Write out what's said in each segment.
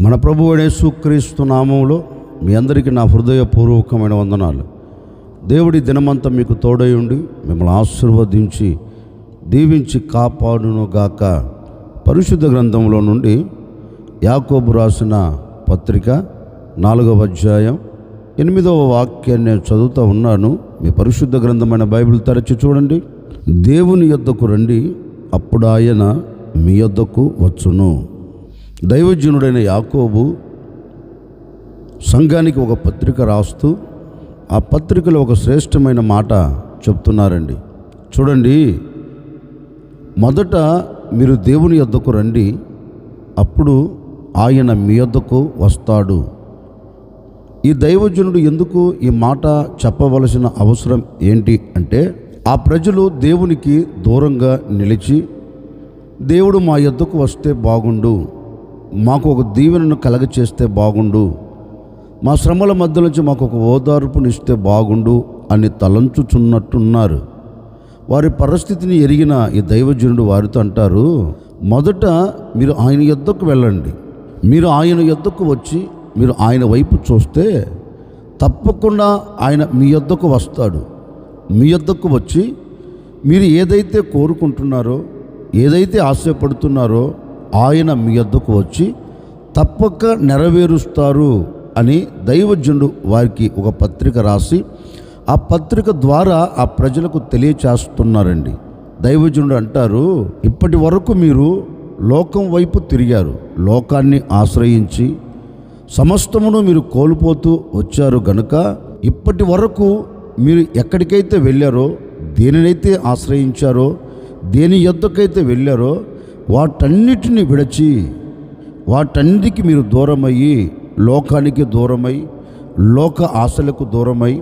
మన ప్రభు సుక్రీస్తు నామంలో మీ అందరికీ నా హృదయపూర్వకమైన వందనాలు. దేవుడి దినమంతా మీకు తోడై ఉండి మిమ్మల్ని ఆశీర్వదించి దీవించి కాపాడును గాక పరిశుద్ధ గ్రంథంలో నుండి యాకోబు రాసిన పత్రిక నాలుగవ అధ్యాయం ఎనిమిదవ వాక్యాన్ని నేను చదువుతూ ఉన్నాను. మీ పరిశుద్ధ గ్రంథమైన బైబిల్ తెరచి చూడండి. దేవుని యొద్దకు రండి అప్పుడు ఆయన మీ యొద్దకు వచ్చును. దైవజనుడైన యాకోబు సంఘానికి ఒక పత్రిక రాస్తూ ఆ పత్రికలో ఒక శ్రేష్టమైన మాట చెప్తున్నారండి. చూడండి మొదట మీరు దేవుని యొద్దకు రండి అప్పుడు ఆయన మీ యొద్దకు వస్తాడు. ఈ దైవజనుడు ఎందుకు ఈ మాట చెప్పవలసిన అవసరం ఏంటి అంటే ఆ ప్రజలు దేవునికి దూరంగా నిలిచి దేవుడు మా యొద్దకు వస్తే బాగుండు. మాకు ఒక దీవెనను కలగ చేస్తే బాగుండు. మా శ్రమల మధ్య నుంచి మాకు ఒక ఓదార్పునిస్తే బాగుండు అని తలంచుచున్నట్టున్నారు. వారి పరిస్థితిని ఎరిగిన ఈ దైవజనుడు వారితో అంటారు మొదట మీరు ఆయన యొద్దకు వెళ్ళండి. మీరు ఆయన యొద్దకు వచ్చి మీరు ఆయన వైపు చూస్తే తప్పకుండా ఆయన మీ యొద్దకు వస్తాడు. మీ యొద్దకు వచ్చి మీరు ఏదైతే కోరుకుంటున్నారో ఏదైతే ఆశపడుతున్నారో ఆయన మీ యొద్దకు వచ్చి తప్పక నెరవేరుస్తారు అని దైవజనుడు వారికి ఒక పత్రిక రాసి ఆ పత్రిక ద్వారా ఆ ప్రజలకు తెలియచేస్తున్నారండి. దైవజనుడు అంటారు ఇప్పటి వరకు మీరు లోకం వైపు తిరిగారు. లోకాన్ని ఆశ్రయించి సమస్తమును మీరు కోల్పోతూ వచ్చారు గనుక ఇప్పటి వరకు మీరు ఎక్కడికైతే వెళ్ళారో దేనినైతే ఆశ్రయించారో దేని యొద్దకైతే వెళ్ళారో వాటన్నిటిని విడచి వాటన్నిటికి మీరు దూరమయ్యి లోకానికి దూరమై లోక ఆశలకు దూరమై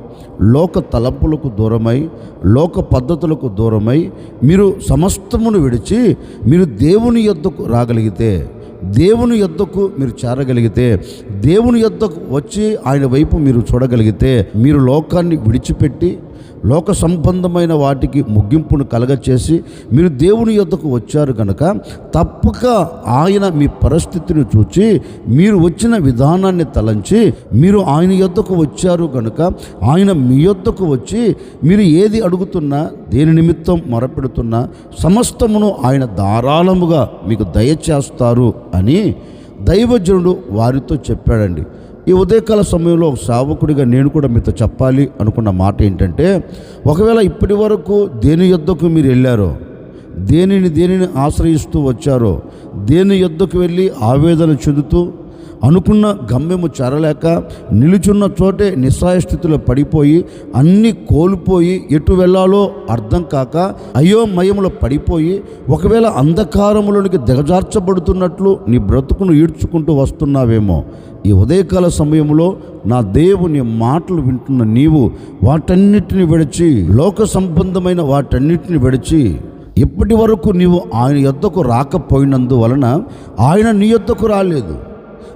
లోక తలంపులకు దూరమై లోక పద్ధతులకు దూరమై మీరు సమస్తమును విడిచి మీరు దేవుని యొద్దకు రాగలిగితే దేవుని యొద్దకు మీరు చేరగలిగితే దేవుని యొద్దకు వచ్చి ఆయన వైపు మీరు చూడగలిగితే మీరు లోకాన్ని విడిచిపెట్టి లోక సంబంధమైన వాటికి ముగింపును కలగచేసి మీరు దేవుని యొద్దకు వచ్చారు కనుక తప్పక ఆయన మీ పరిస్థితిని చూచి మీరు వచ్చిన విధానాన్ని తలంచి మీరు ఆయన యొద్దకు వచ్చారు కనుక ఆయన మీ యొద్దకు వచ్చి మీరు ఏది అడుగుతున్నా దేని నిమిత్తం మొరపెడుతున్నా సమస్తమును ఆయన ధారాళముగా మీకు దయచేస్తారు అని దైవజనుడు వారితో చెప్పాడండి. ఈ ఉదయకాల సమయంలో ఒక సావకుడిగా నేను కూడా మీతో చెప్పాలి అనుకున్న మాట ఏంటంటే ఒకవేళ ఇప్పటి వరకు దేని యుద్ధకు మీరు వెళ్ళారో దేనిని దేనిని ఆశ్రయిస్తూ వచ్చారో దేని యుద్ధకు వెళ్ళి ఆవేదన చెందుతూ అనుకున్న గమ్యము చేరలేక నిలుచున్న చోటే నిస్సాయ స్థితిలో పడిపోయి అన్నీ కోల్పోయి ఎటు వెళ్ళాలో అర్థం కాక అయోమయములో పడిపోయి ఒకవేళ అంధకారములోనికి దిగజార్చబడుతున్నట్లు నీ బ్రతుకును ఈడ్చుకుంటూ వస్తున్నావేమో. ఈ ఉదయకాల సమయంలో నా దేవుని మాటలు వింటున్న నీవు వాటన్నిటిని విడిచి లోక సంబంధమైన వాటన్నిటిని విడిచి ఇప్పటి వరకు నీవు ఆయన యొద్దకు రాకపోయినందువలన ఆయన నీ యొద్దకు రాలేదు.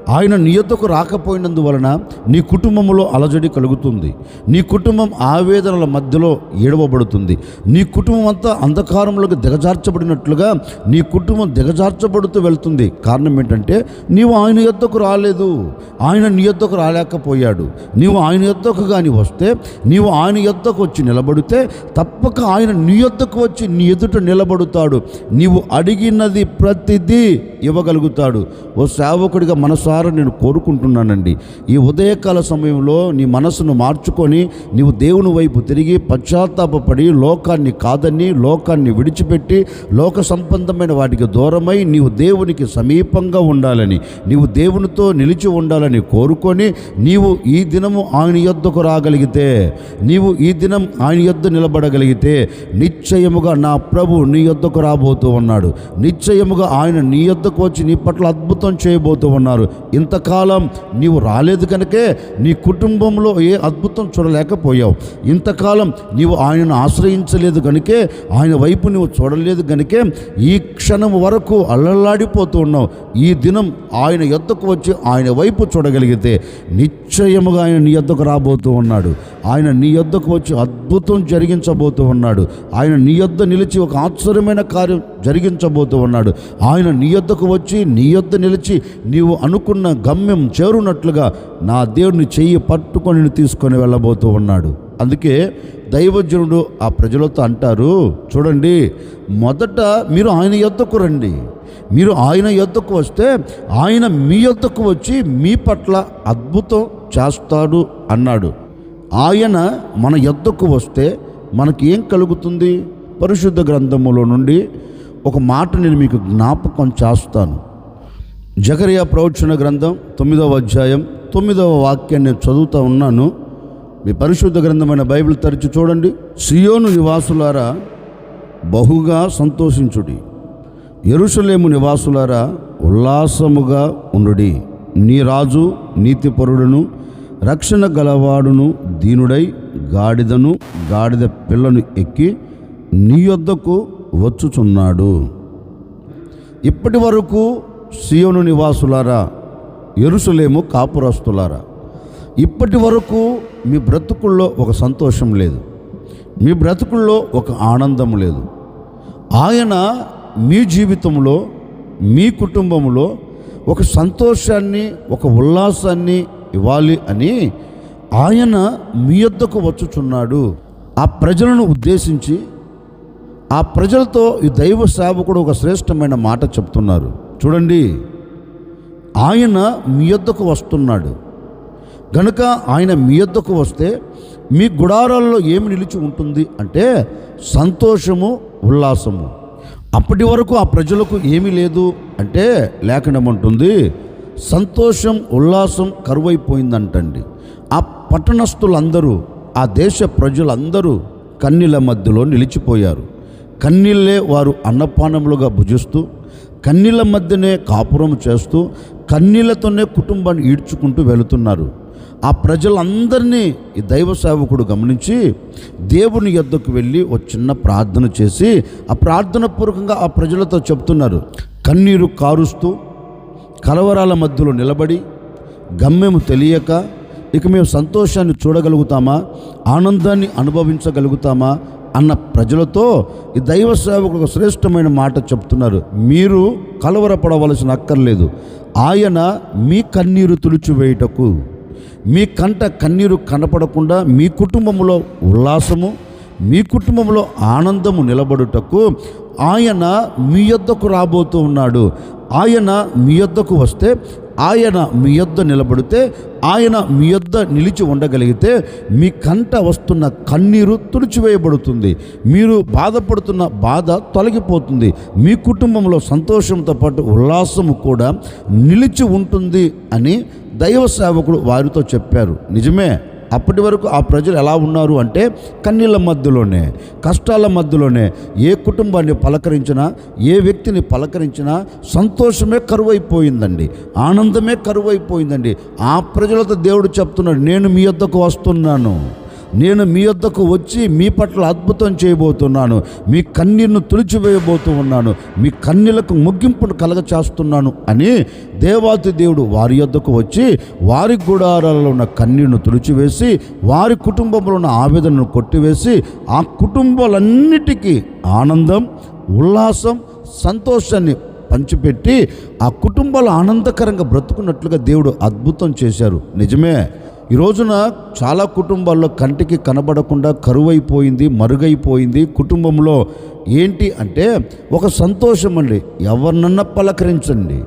ఆయన నీ యొద్దకు రాకపోయినందువలన నీ కుటుంబంలో అలజడి కలుగుతుంది. నీ కుటుంబం ఆవేదనల మధ్యలో ఏడవబడుతుంది. నీ కుటుంబం అంతా అంధకారంలోకి దిగజార్చబడినట్లుగా నీ కుటుంబం దిగజార్చబడుతూ వెళ్తుంది. కారణం ఏంటంటే నీవు ఆయన యొద్దకు రాలేదు. ఆయన నీ యొద్దకు రాలేకపోయాడు. నీవు ఆయన యొద్దకు కానీ వస్తే నీవు ఆయన యొద్దకు వచ్చి నిలబడితే తప్పక ఆయన నీ యొద్దకు వచ్చి నీ ఎదుట నిలబడుతాడు. నీవు అడిగినది ప్రతిదీ ఇవ్వగలుగుతాడు. ఓ సేవకుడిగా మనసారా నేను కోరుకుంటున్నానండి. ఈ ఉదయకాల సమయంలో నీ మనసును మార్చుకొని నీవు దేవుని వైపు తిరిగి పశ్చాత్తాపడి లోకాన్ని కాదని లోకాన్ని విడిచిపెట్టి లోక సంబంధమైన వాటికి దూరమై నీవు దేవునికి సమీపంగా ఉండాలని నీవు దేవునితో నిలిచి ఉండాలని కోరుకొని నీవు ఈ దినము ఆయన యొద్దకు రాగలిగితే నీవు ఈ దినం ఆయన యొద్ద నిలబడగలిగితే నిశ్చయముగా నా ప్రభు నీ యొద్దకు రాబోతూ ఉన్నాడు. నిశ్చయముగా ఆయన నీ యొద్దకు వచ్చి నీ పట్ల అద్భుతం చేయబోతూ ఉన్నారు. ఇంతకాలం నీవు రాలేదు కనుకే నీ కుటుంబంలో ఏ అద్భుతం చూడలేకపోయావు. ఇంతకాలం నీవు ఆయనను ఆశ్రయించలేదు కనుకే ఆయన వైపు నువ్వు చూడలేదు కనుకే ఈ క్షణం వరకు అల్లల్లాడిపోతూ ఉన్నావు. ఈ దినం ఆయన ఎద్దకు వచ్చి ఆయన వైపు చూడగలిగితే నిశ్చయముగా ఆయన నీ ఎద్దకు రాబోతూ ఉన్నాడు. ఆయన నీ యొద్దకు వచ్చి అద్భుతం జరిగించబోతూ ఉన్నాడు. ఆయన నీ యొద్ద నిలిచి ఒక ఆశ్చర్యమైన కార్యం జరిగించబోతూ ఉన్నాడు. ఆయన నీ యొద్దకు వచ్చి నీ యొద్ద నిలిచి నీవు అనుకున్న గమ్యం చేరునట్లుగా నా దేవుడిని చెయ్యి పట్టుకొని తీసుకొని వెళ్ళబోతూ ఉన్నాడు. అందుకే దైవజనుడు ఆ ప్రజలతో అంటారు చూడండి మొదట మీరు ఆయన యొద్దకు రండి. మీరు ఆయన యొద్దకు వస్తే ఆయన మీ యొద్దకు వచ్చి మీ పట్ల అద్భుతం చేస్తాడు అన్నాడు. ఆయన మన యొద్దకు వస్తే మనకి ఏం కలుగుతుంది? పరిశుద్ధ గ్రంథములో నుండి ఒక మాట నేను మీకు జ్ఞాపకం చేస్తాను. జకరియా ప్రవచన గ్రంథం తొమ్మిదవ అధ్యాయం తొమ్మిదవ వాక్యాన్ని నేను చదువుతూ ఉన్నాను. మీ పరిశుద్ధ గ్రంథమైన బైబిల్ తెరిచి చూడండి. సియోను నివాసులారా బహుగా సంతోషించుడి. ఎరుసలేము నివాసులారా ఉల్లాసముగా ఉండుడి. నీ రాజు నీతిపరుడును రక్షణ గలవాడును దీనుడై గాడిదను గాడిద పిల్లను ఎక్కి నీ యొద్దకు వచ్చుచున్నాడు. ఇప్పటి వరకు సియోను నివాసులారా ఎరుసలేము కాపురస్తులారా ఇప్పటి వరకు మీ బ్రతుకుల్లో ఒక సంతోషం లేదు. మీ బ్రతుకుల్లో ఒక ఆనందం లేదు. ఆయన మీ జీవితంలో మీ కుటుంబంలో ఒక సంతోషాన్ని ఒక ఉల్లాసాన్ని ఇవ్వాలి అని ఆయన మీ యొద్దకు వచ్చుచున్నాడు. ఆ ప్రజలను ఉద్దేశించి ఆ ప్రజలతో ఈ దైవ సేవకుడు ఒక శ్రేష్టమైన మాట చెప్తున్నారు. చూడండి ఆయన మీ యొద్దకు వస్తున్నాడు. గనుక ఆయన మీ యొద్దకు వస్తే మీ గుడారాల్లో ఏమి నిలిచి ఉంటుంది అంటే సంతోషము ఉల్లాసము. అప్పటి వరకు ఆ ప్రజలకు ఏమీ లేదు అంటే లేఖనం ఉంటుంది సంతోషం ఉల్లాసం కరువైపోయిందంటండి. ఆ పట్టణస్థులందరూ ఆ దేశ ప్రజలందరూ కన్నీల మధ్యలో నిలిచిపోయారు. కన్నీళ్ళే వారు అన్నపానములుగా భుజిస్తూ కన్నీళ్ళ మధ్యనే కాపురం చేస్తూ కన్నీళ్ళతోనే కుటుంబాన్ని ఈడ్చుకుంటూ వెళుతున్నారు. ఆ ప్రజలందరినీ ఈ దైవ సేవకుడు గమనించి దేవుని యొద్దకు వెళ్ళి ఒక చిన్న ప్రార్థన చేసి ఆ ప్రార్థన పూర్వకంగా ఆ ప్రజలతో చెప్తున్నారు. కన్నీరు కారుస్తూ కలవరాల మధ్యలో నిలబడి గమ్యము తెలియక ఇక మేము సంతోషాన్ని చూడగలుగుతామా? ఆనందాన్ని అనుభవించగలుగుతామా? అన్న ప్రజలతో ఈ దైవ సేవకుడు ఒక శ్రేష్టమైన మాట చెప్తున్నారు. మీరు కలవరపడవలసిన అక్కర్లేదు. ఆయన మీ కన్నీరు తుడిచివేయుటకు మీ కంట కన్నీరు కనపడకుండా మీ కుటుంబంలో ఉల్లాసము మీ కుటుంబంలో ఆనందము నిలబడుటకు ఆయన మీ యొద్దకు రాబోతూ ఉన్నాడు. ఆయన మీ యొద్దకు వస్తే ఆయన మీ యొద్ద నిలబడితే ఆయన మీ యొద్ద నిలిచి ఉండగలిగితే మీ కంట వస్తున్న కన్నీరు తుడిచివేయబడుతుంది. మీరు బాధపడుతున్న బాధ తొలగిపోతుంది. మీ కుటుంబంలో సంతోషంతో పాటు ఉల్లాసము కూడా నిలిచి ఉంటుంది అని దైవ సేవకుడు వారితో చెప్పారు. నిజమే? అప్పటి వరకు ఆ ప్రజలు ఎలా ఉన్నారు అంటే కన్నీళ్ళ మధ్యలోనే కష్టాల మధ్యలోనే ఏ కుటుంబాన్ని పలకరించినా ఏ వ్యక్తిని పలకరించినా సంతోషమే కరువైపోయిందండి ఆనందమే కరువైపోయిందండి. ఆ ప్రజలతో దేవుడు చెప్తున్నాడు నేను మీ యొద్దకు వస్తున్నాను. నేను మీ వద్దకు వచ్చి మీ పట్ల అద్భుతం చేయబోతున్నాను. మీ కన్నీరును తుడిచివేయబోతూ ఉన్నాను. మీ కన్నీళ్ళకు ముగింపును కలగచేస్తున్నాను అని దేవాతి దేవుడు వారి యొద్దకు వచ్చి వారి గుడారాలలో ఉన్న కన్నీరును తుడిచివేసి వారి కుటుంబంలో ఉన్న ఆవేదనను కొట్టివేసి ఆ కుటుంబాలన్నిటికీ ఆనందం ఉల్లాసం సంతోషాన్ని పంచిపెట్టి ఆ కుటుంబాలు ఆనందకరంగా బ్రతుకున్నట్లుగా దేవుడు అద్భుతం చేశారు. నిజమే? ఈ రోజున చాలా కుటుంబాల్లో కంటికి కనబడకుండా కరువైపోయింది మరుగైపోయింది. కుటుంబంలో ఏంటి అంటే ఒక సంతోషం అండి. ఎవరినన్నా పలకరించండి.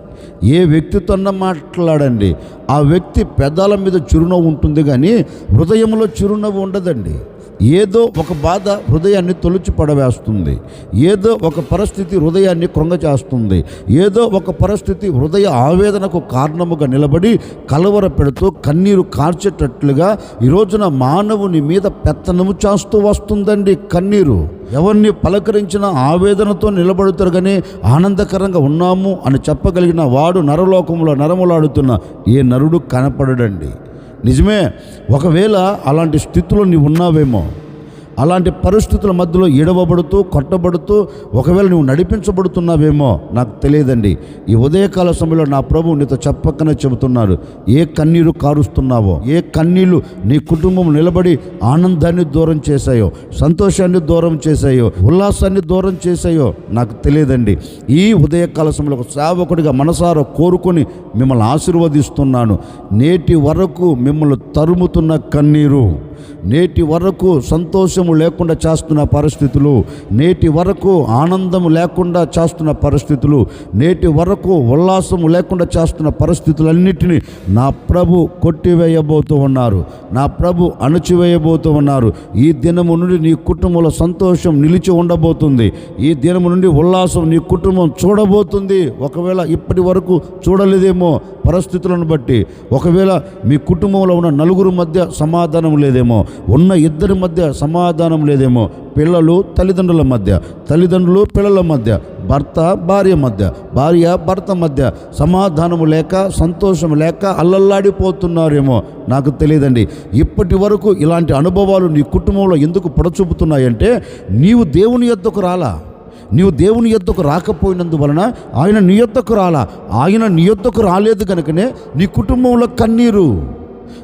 ఏ వ్యక్తితోన్నా మాట్లాడండి. ఆ వ్యక్తి పెదాల మీద చిరునవ్వు ఉంటుంది కానీ హృదయంలో చిరునవ్వు ఉండదండి. ఏదో ఒక బాధ హృదయాన్ని తొలిచి పడవేస్తుంది. ఏదో ఒక పరిస్థితి హృదయాన్ని కృంగచేస్తుంది. ఏదో ఒక పరిస్థితి హృదయ ఆవేదనకు కారణముగా నిలబడి కలవర పెడుతూ కన్నీరు కార్చేటట్లుగా ఈ రోజున మానవుని మీద పెత్తనము చేస్తూ వస్తుందండి కన్నీరు. ఎవరిని పలకరించిన ఆవేదనతో నిలబడుతారు కానీ ఆనందకరంగా ఉన్నాము అని చెప్పగలిగిన వాడు నరలోకంలో నరములాడుతున్న ఏ నరుడు కనపడడండి. నిజమే ఒకవేళ అలాంటి స్థితిలో నీవు ఉన్నావేమో అలాంటి పరిస్థితుల మధ్యలో ఎడవబడుతూ కొట్టబడుతూ ఒకవేళ నువ్వు నడిపించబడుతున్నావేమో నాకు తెలియదండి. ఈ ఉదయకాల సమయంలో నా ప్రభు నీతో చెప్పకనే చెబుతున్నారు ఏ కన్నీరు కారుస్తున్నావో ఏ కన్నీళ్ళు నీ కుటుంబం నిలబడి ఆనందాన్ని దూరం చేశాయో సంతోషాన్ని దూరం చేశాయో ఉల్లాసాన్ని దూరం చేశాయో నాకు తెలియదండి. ఈ ఉదయకాల సమయంలో ఒక సేవకుడిగా మనసారా కోరుకొని మిమ్మల్ని ఆశీర్వదిస్తున్నాను. నేటి వరకు మిమ్మల్ని తరుముతున్న కన్నీరు. నేటి వరకు సంతోషము లేకుండా చేస్తున్న పరిస్థితులు నేటి వరకు ఆనందము లేకుండా చేస్తున్న పరిస్థితులు నేటి వరకు ఉల్లాసము లేకుండా చేస్తున్న పరిస్థితులన్నిటినీ నా ప్రభు కొట్టివేయబోతూ ఉన్నారు. నా ప్రభు అణచివేయబోతూ ఉన్నారు. ఈ దినము నుండి నీ కుటుంబంలో సంతోషం నిలిచి ఉండబోతుంది. ఈ దినము నుండి ఉల్లాసం నీ కుటుంబం చూడబోతుంది. ఒకవేళ ఇప్పటి వరకు చూడలేదేమో పరిస్థితులను బట్టి ఒకవేళ మీ కుటుంబంలో ఉన్న నలుగురు మధ్య సమాధానం లేదేమో ఉన్న ఇద్దరి మధ్య సమాధానం లేదేమో పిల్లలు తల్లిదండ్రుల మధ్య తల్లిదండ్రులు పిల్లల మధ్య భర్త భార్య మధ్య భార్య భర్త మధ్య సమాధానము లేక సంతోషం లేక అల్లల్లాడిపోతున్నారేమో నాకు తెలియదండి. ఇప్పటి వరకు ఇలాంటి అనుభవాలు నీ కుటుంబంలో ఎందుకు పొడచూపుతున్నాయంటే నీవు దేవుని యొద్దకు రాలా. నీవు దేవుని యొద్దకు రాకపోయినందువలన ఆయన నీ యొద్దకు రాలా. ఆయన నీ యొద్దకు రాలేదు కనుకనే నీ కుటుంబంలో కన్నీరు.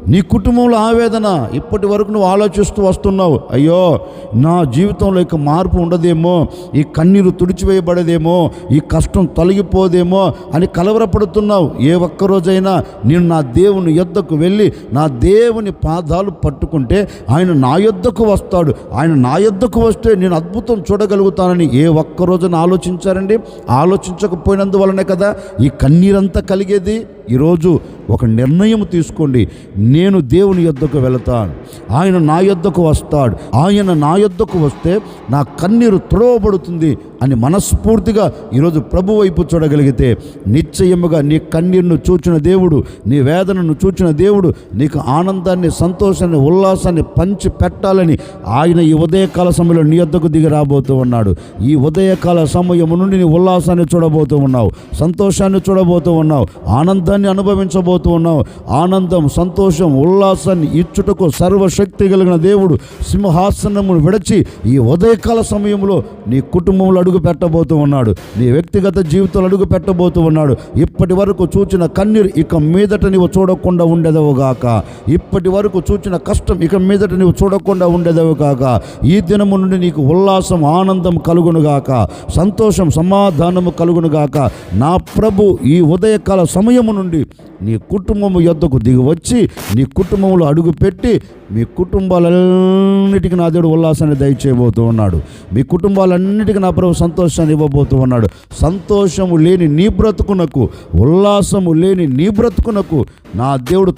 నీ కుటుంబంలో ఆవేదన ఇప్పటి వరకు నువ్వు ఆలోచిస్తూ వస్తున్నావు. అయ్యో నా జీవితంలో ఇక మార్పు ఉండదేమో ఈ కన్నీరు తుడిచివేయబడదేమో ఈ కష్టం తొలగిపోదేమో అని కలవరపడుతున్నావు. ఏ ఒక్క రోజైనా నేను నా దేవుని యొద్దకు వెళ్ళి నా దేవుని పాదాలు పట్టుకుంటే ఆయన నా యొద్దకు వస్తాడు. ఆయన నా యొద్దకు వస్తే నేను అద్భుతం చూడగలుగుతానని ఏ ఒక్క రోజున ఆలోచించారండి? ఆలోచించకపోయినందువలనే కదా ఈ కన్నీరంతా కలిగేది? ఈరోజు ఒక నిర్ణయం తీసుకోండి. నేను దేవుని యొద్దకు వెళతాను. ఆయన నా యొద్దకు వస్తాడు. ఆయన నా యొద్దకు వస్తే నా కన్నీరు తుడవబడుతుంది అని మనస్ఫూర్తిగా ఈరోజు ప్రభు వైపు చూడగలిగితే నిశ్చయముగా నీ కన్నీరును చూచిన దేవుడు నీ వేదనను చూచిన దేవుడు నీకు ఆనందాన్ని సంతోషాన్ని ఉల్లాసాన్ని పంచి పెట్టాలని ఆయన ఈ ఉదయకాల సమయంలో నీ వద్దకు దిగి రాబోతూ ఉన్నాడు. ఈ ఉదయకాల సమయం నుండి నీ ఉల్లాసాన్ని చూడబోతూ ఉన్నావు సంతోషాన్ని చూడబోతూ ఉన్నావు ఆనందాన్ని అనుభవించబోతూ ఉన్నావు. ఆనందం సంతోషం ఉల్లాసాన్ని ఇచ్చుటకు సర్వశక్తి కలిగిన దేవుడు సింహాసనమును విడచి ఈ ఉదయకాల సమయంలో నీ కుటుంబంలో అడుగు పెట్టబోతూ ఉన్నాడు. నీ వ్యక్తిగత జీవితంలో అడుగు పెట్టబోతూ ఉన్నాడు. ఇప్పటి వరకు చూచిన కన్నీరు ఇక మీదట నీవు చూడకుండా ఉండేదవుగాక ఇప్పటి వరకు చూచిన కష్టం ఇక మీదట నీవు చూడకుండా ఉండేదవుగాక ఈ దినము నుండి నీకు ఉల్లాసం ఆనందం కలుగునుగాక సంతోషం సమాధానము కలుగునుగాక నా ప్రభు ఈ ఉదయకాల సమయము నుండి నీ కుటుంబము యొద్దకు దిగి వచ్చి నీ కుటుంబంలో అడుగుపెట్టి మీ కుటుంబాలన్నిటికీ నా దేవుడు ఉల్లాసాన్ని దయచేయబోతూ ఉన్నాడు. మీ కుటుంబాలన్నిటికీ నా ప్రభు సంతోషాన్ని ఇవ్వబోతూ ఉన్నాడు. సంతోషము లేని నీ బ్రతుకునకు ఉల్లాసము లేని నీ బ్రతుకునకు నా దేవుడు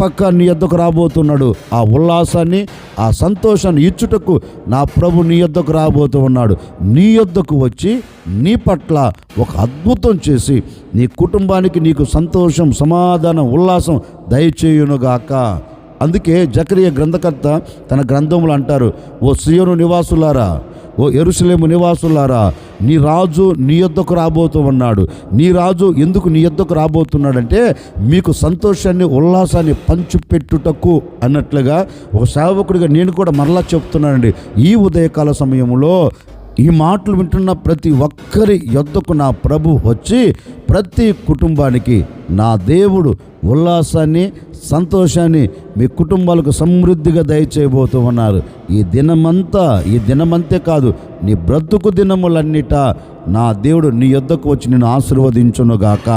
పక్క నీ యొద్దకు రాబోతున్నాడు. ఆ ఉల్లాసాన్ని ఆ సంతోషాన్ని ఇచ్చుటకు నా ప్రభు నీ యొద్దకు రాబోతూ ఉన్నాడు. నీ యొద్దకు వచ్చి నీ పట్ల ఒక అద్భుతం చేసి నీ కుటుంబానికి నీకు సంతోషం సమాధానం ఉల్లాసం దయచేయునుగాక. అందుకే జకరియ గ్రంథకర్త తన గ్రంథములు అంటారు ఓ సియోను నివాసులారా ఓ ఎరుసలేము నివాసులారా నీ రాజు నీ యొద్దకు రాబోతూ ఉన్నాడు నీ రాజు ఎందుకు నీ యొద్దకు రాబోతున్నాడంటే మీకు సంతోషాన్ని ఉల్లాసాన్ని పంచిపెట్టుటకు అన్నట్లుగా ఒక సేవకుడిగా నేను కూడా మరలా చెప్తున్నానండి. ఈ ఉదయకాల సమయంలో ఈ మాటలు వింటున్న ప్రతి ఒక్కరి యొద్దకు నా ప్రభు వచ్చి ప్రతి కుటుంబానికి నా దేవుడు ఉల్లాసాన్ని సంతోషాన్ని మీ కుటుంబాలకు సమృద్ధిగా దయచేయబోతూ ఉన్నారు. ఈ దినమంతా ఈ దినమంతే కాదు నీ బ్రతుకు దినములన్నిట నా దేవుడు నీ యొద్దకు వచ్చి నేను ఆశీర్వదించునుగాక.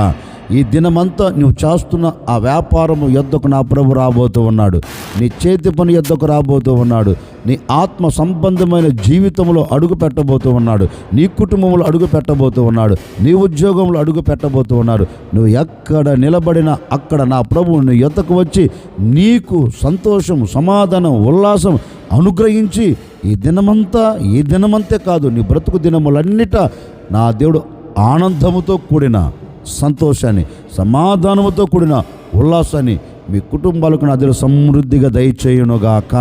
ఈ దినమంతా నువ్వు చేస్తున్న ఆ వ్యాపారము యొద్దకు నా ప్రభు రాబోతూ ఉన్నాడు. నీ చేతి పని యొద్దకు రాబోతూ ఉన్నాడు. నీ ఆత్మ సంబంధమైన జీవితంలో అడుగు పెట్టబోతూ ఉన్నాడు. నీ కుటుంబంలో అడుగు పెట్టబోతూ ఉన్నాడు. నీ ఉద్యోగంలో అడుగు పెట్టబోతూ ఉన్నాడు. నువ్వు ఎక్కడ నిలబడినా అక్కడ నా ప్రభువు నీ యొద్దకు వచ్చి నీకు సంతోషం సమాధానం ఉల్లాసం అనుగ్రహించి ఈ దినమంతా ఈ దినమంతే కాదు నీ బ్రతుకు దినములన్నిట నా దేవుడు ఆనందముతో కూడిన సంతోషాన్ని సమాధానముతో కూడిన ఉల్లాసాన్ని మీ కుటుంబాలకు నా దగ్గర సమృద్ధిగా దయచేయునుగాక.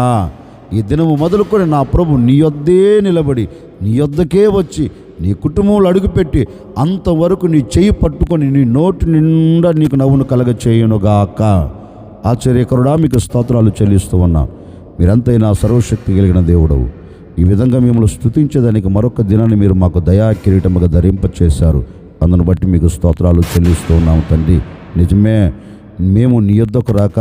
ఈ దినము మొదలుకొని నా ప్రభు నీ యొద్దే నిలబడి నీ యొద్దకే వచ్చి నీ కుటుంబంలో అడుగుపెట్టి అంతవరకు నీ చెయ్యి పట్టుకొని నీ నోటి నిండా నీకు నవ్వును కలగ చేయునుగాక ఆశ్చర్యకరుడా మీకు స్తోత్రాలు చెల్లిస్తూ ఉన్నా. మీరంతైనా సర్వశక్తి కలిగిన దేవుడవు. ఈ విధంగా మిమ్మల్ని స్థుతించేదానికి మరొక దినాన్ని మీరు మాకు దయా కిరీటముగా ధరింపచేశారు. అందును బట్టి మీకు స్తోత్రాలు చెల్లిస్తూ ఉన్నాము తండ్రి. నిజమే మేము నీ యొద్దకు రాక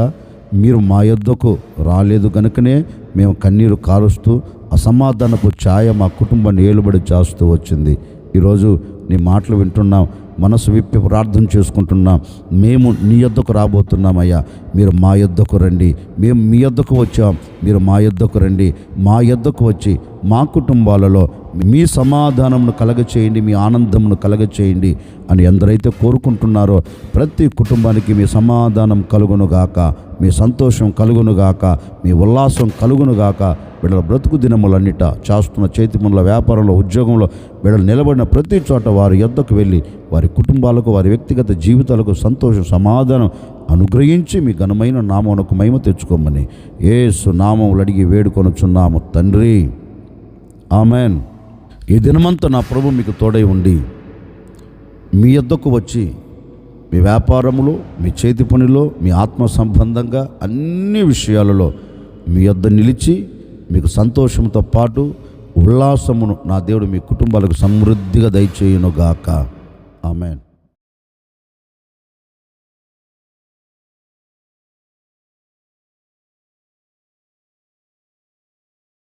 మీరు మా యొద్దకు రాలేదు కనుకనే మేము కన్నీరు కారుస్తూ అసమాధానపు ఛాయ మా కుటుంబాన్ని ఏలుబడి చేస్తూ వచ్చింది. ఈరోజు నీ మాటలు వింటున్నాం మనసు విప్పి ప్రార్థన చేసుకుంటున్నాం మేము నీ యొద్దకు రాబోతున్నామయ్యా మీరు మా యొద్దకు రండి మేము మీ యొద్దకు వచ్చాం మీరు మా యొద్దకు రండి మా యొద్దకు వచ్చి మా కుటుంబాలలో మీ సమాధానమును కలగచేయండి మీ ఆనందమును కలగచేయండి అని ఎందరైతే కోరుకుంటున్నారో ప్రతి కుటుంబానికి మీ సమాధానం కలుగునుగాక మీ సంతోషం కలుగునుగాక మీ ఉల్లాసం కలుగునుగాక బిడ్డల బ్రతుకు దినములన్నిట చేస్తున్న చేతి పనుల వ్యాపారంలో ఉద్యోగంలో బిడ్డలు నిలబడిన ప్రతి చోట వారి యొద్దకు వెళ్ళి వారి కుటుంబాలకు వారి వ్యక్తిగత జీవితాలకు సంతోషం సమాధానం అనుగ్రహించి మీ ఘనమైన నామమునకు మహిమ తెచ్చుకోమని ఏసు నామములు అడిగి వేడుకొనుచున్నాము. తండ్రి ఆమెన్. ఈ దినమంతా నా ప్రభు మీకు తోడై ఉండి మీ యొద్దకు వచ్చి మీ వ్యాపారములో మీ చేతి పనిలో మీ ఆత్మ సంబంధంగా అన్ని విషయాలలో మీ యొద్ద నిలిచి మీకు సంతోషంతో పాటు ఉల్లాసమును నా దేవుడు మీ కుటుంబాలకు సమృద్ధిగా దయచేయునుగాక. ఆమెన్.